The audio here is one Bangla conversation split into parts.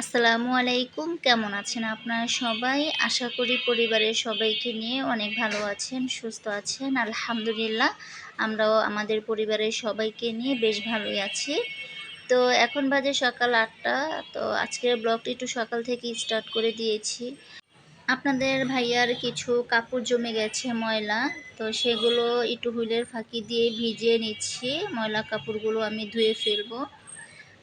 আসসালামু আলাইকুম। কেমন আছেন আপনারা সবাই? আশা করি পরিবারের সবাইকে নিয়ে অনেক ভালো আছেন, সুস্থ আছেন। আলহামদুলিল্লাহ, আমরাও আমাদের পরিবারের সবাইকে নিয়ে বেশ ভালোই আছি। তো এখন বাজে সকাল আটটা। তো আজকের ব্লগটি একটু সকাল থেকে স্টার্ট করে দিয়েছি। আপনাদের ভাইয়ার কিছু কাপড় জমে গেছে ময়লা। তো সেগুলো একটু হুইলের ফাঁকি দিয়ে ভিজিয়ে নিচ্ছি। ময়লা কাপড়গুলো আমি ধুয়ে ফেলব।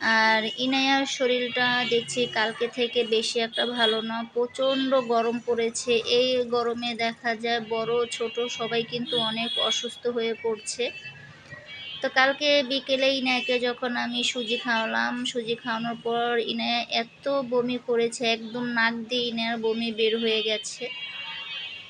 আর ইনায়ার শরীরটা দেখছি কালকে থেকে বেশি একটা ভালো না, প্রচণ্ড গরম পড়েছে। এই গরমে দেখা যায় বড়, ছোট সবাই কিন্তু অনেক অসুস্থ হয়ে পড়ছে। তো কালকে বিকেলে ইনায়াকে যখন আমি সুজি খাওয়ালাম, সুজি খাওয়ানোর পর ইনায়া এত বমি করেছে, একদম নাক দিয়ে ইনায়ার বমি বের হয়ে গেছে।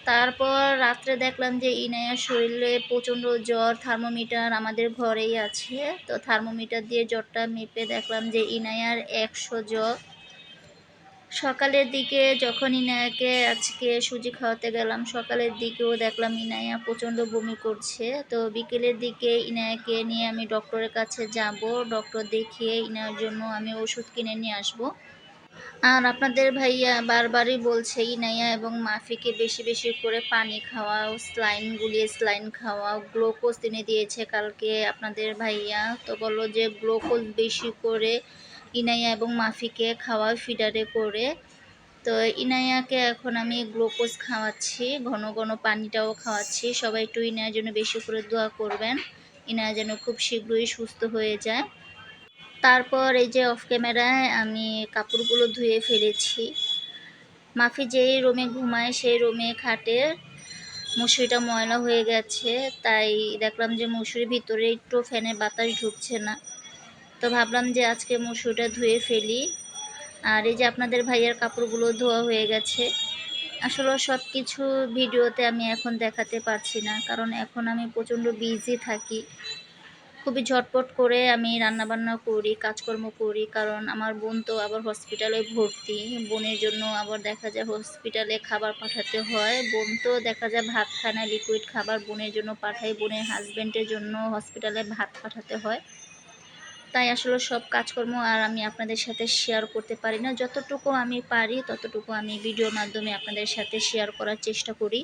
তারপর রাত্রে দেখলাম যে ইনায়ার শরীরে প্রচণ্ড জ্বর, থার্মোমিটার আমাদের ঘরেই আছে। তো থার্মোমিটার দিয়ে জ্বরটা মেপে দেখলাম যে ইনায়ার একশো জ্বর। সকালের দিকে যখন ইনায়াকে আজকে সুজি খাওয়াতে গেলাম, সকালের দিকেও দেখলাম ইনায়া প্রচণ্ড বমি করছে। তো বিকেলের দিকে ইনায়াকে নিয়ে আমি ডক্টরের কাছে যাব। ডক্টর দেখিয়ে ইনার জন্য আমি ওষুধ কিনে নিয়ে আসব। আর আপনাদের ভাইয়া বারবারই বলছে, ইনাইয়া এবং মাফিকে বেশি বেশি করে পানি খাওয়াও, স্লাইন গুলিয়ে স্লাইন খাওয়াও, গ্লুকোজ কিনে দিয়েছে কালকে। আপনাদের ভাইয়া তো বলল যে গ্লুকোজ বেশি করে ইনাইয়া এবং মাফিকে খাওয়া ফিডারে করে। তো ইনাইয়াকে এখন আমি গ্লুকোজ খাওয়াচ্ছি, ঘন ঘন পানিটাও খাওয়াচ্ছি। সবাই একটু ইনাইয়ার জন্য বেশি করে দোয়া করবেন। ইনায়া যেন খুব শীঘ্রই সুস্থ হয়ে যায়। তারপর এই যে অফ ক্যামেরায় আমি কাপড়গুলো ধুয়ে ফেলেছি। মাফি যেই রুমে ঘুমায়, সেই রুমে খাটে মশুরিটা ময়লা হয়ে গেছে, তাই দেখলাম যে মশুরির ভিতরে একটু ফ্যানের বাতাস ঢুকছে না। তো ভাবলাম যে আজকে মশুরিটা ধুয়ে ফেলি। আর এই যে আপনাদের ভাইয়ের কাপড়গুলো ধোয়া হয়ে গেছে। আসলে সব কিছু ভিডিওতে আমি এখন দেখাতে পারছি না, কারণ এখন আমি প্রচণ্ড বিজি থাকি। খুবই ঝটপট করে আমি রান্নাবান্না করি, কাজকর্ম করি, কারণ আমার বোন তো আবার হসপিটালে ভর্তি। বোনের জন্য আবার দেখা যায় হসপিটালে খাবার পাঠাতে হয়। বোন তো দেখা যায় ভাত খায় না লিকুইড খাবার বোনের জন্য পাঠাই বোনের হাজব্যান্ডের জন্য হসপিটালে ভাত পাঠাতে হয়। তাই আসলে সব কাজকর্ম আর আমি আপনাদের সাথে শেয়ার করতে পারি না। যতটুকু আমি পারি, ততটুকু আমি ভিডিওর মাধ্যমে আপনাদের সাথে শেয়ার করার চেষ্টা করি।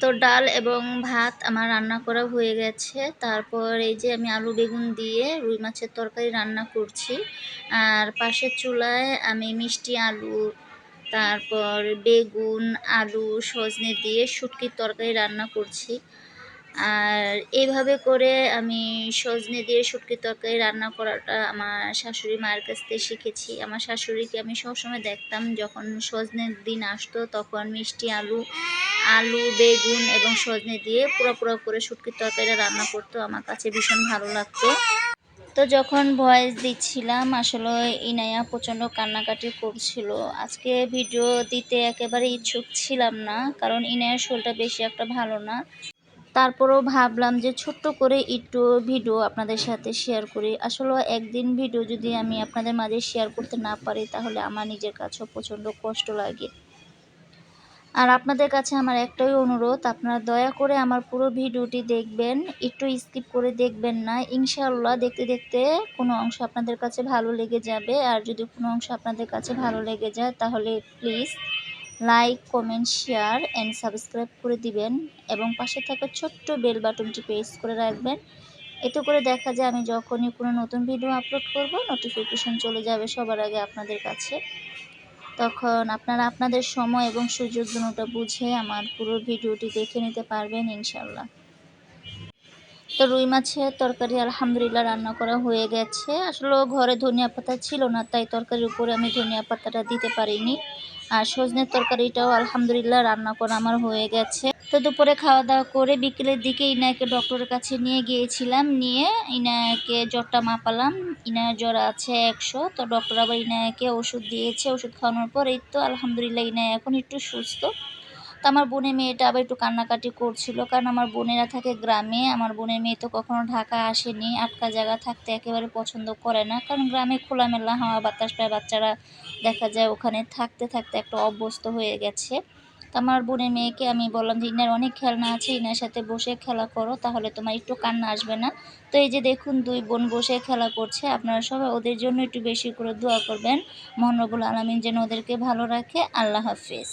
তো ডাল এবং ভাত আমার রান্না করা হয়ে গেছে। তারপর এই যে আমি আলু বেগুন দিয়ে রুই মাছের তরকারি রান্না করছি। আর পাশের চুলায় আমি মিষ্টি আলু, তারপর বেগুন, আলু, সজনে দিয়ে শুটকির তরকারি রান্না করছি। আর এইভাবে করে আমি সজনে দিয়ে শুটকি তরকারি রান্না করাটা আমার শাশুড়ি মায়ের কাছ থেকে শিখেছি। আমার শাশুড়িকে আমি সবসময় দেখতাম যখন সজনের দিন আসতো তখন মিষ্টি আলু আলু, বেগুন এবং সজনে দিয়ে পুরো পুরো করে শুটকির তরকারিটা রান্না করতো। আমার কাছে ভীষণ ভালো লাগতো। তো যখন ভয়েস দিচ্ছিলাম, আসলে ইনায়া প্রচণ্ড কান্নাকাটি করছিল। আজকে ভিডিও দিতে একেবারে ইচ্ছুক ছিলাম না, কারণ ইনায়ার শোলটা বেশি একটা ভালো না। তারপরেও ভাবলাম যে ছোট্ট করে একটু ভিডিও আপনাদের সাথে শেয়ার করি। আসলে একদিন ভিডিও যদি আমি আপনাদের মাঝে শেয়ার করতে না পারি, তাহলে আমার নিজের কাছেও প্রচণ্ড কষ্ট লাগে। আর আপনাদের কাছে আমার একটাই অনুরোধ, আপনারা দয়া করে আমার পুরো ভিডিওটি দেখবেন, একটু স্কিপ করে দেখবেন না। ইনশাল্লাহ দেখতে দেখতে কোনো অংশ আপনাদের কাছে ভালো লেগে যাবে। আর যদি কোনো অংশ আপনাদের কাছে ভালো লেগে যায়, তাহলে please like comment share and subscribe করে দিবেন। এবং পাশে থাকা ছোট্ট বেল বাটনটি প্রেস করে রাখবেন। এতে করে দেখা যায় আমি যখনই কোনো নতুন ভিডিও আপলোড করব নোটিফিকেশন চলে যাবে সবার আগে আপনাদের কাছে। তখন আপনারা আপনাদের সময় এবং সুযোগ দুটোটা বুঝে আমার পুরো ভিডিওটি দেখে নিতে পারবেন ইনশাল্লাহ তো রুই মাছের তরকারি আলহামদুলিল্লাহ রান্না করা হয়ে গেছে। আসলে ঘরে ধনিয়া পাতা ছিল না, তাই তরকারির উপরে আমি ধনিয়া পাতাটা দিতে পারিনি। আর সজনের তরকারিটাও আলহামদুলিল্লাহ রান্না করা আমার হয়ে গেছে। তো দুপুরে খাওয়া দাওয়া করে বিকেলের দিকে ইনাকে ডক্টরের কাছে নিয়ে গিয়েছিলাম, নিয়ে ইনাকে জ্বরটা মাপালাম। ইনার জ্বর আছে একশো, তো ডক্টর আবার ইনাকে ওষুধ দিয়েছে। ওষুধ খাওয়ানোর পর এই তো আলহামদুলিল্লাহ ইনায় এখন একটু সুস্থ। তো আমার বোনের মেয়েটা আবার একটু কান্নাকাটি করছিল, কারণ আমার বোনেরা থাকে গ্রামে, আমার বোনের মেয়ে তো কখনো ঢাকা আসেনি, আটকা জায়গা থাকতে একেবারে পছন্দ করে না, কারণ গ্রামে খোলামেলা হাওয়া বাতাস পায়, বাচ্চারা দেখা যায় ওখানে থাকতে থাকতে একটা অভ্যস্ত হয়ে গেছে। তো আমার বোনের মেয়েকে আমি বললাম যে, ইনার অনেক খেলনা আছে, ইনার সাথে বসে খেলা করো, তাহলে তোমার একটু কান্না আসবে না। তো এই যে দেখুন, দুই বোন বসে খেলা করছে, আপনারা সবাই ওদের জন্য একটু বেশি করে দোয়া করবেন। মহানবুল আলমিন যেন ওদেরকে ভালো রাখে। আল্লাহ হাফিজ।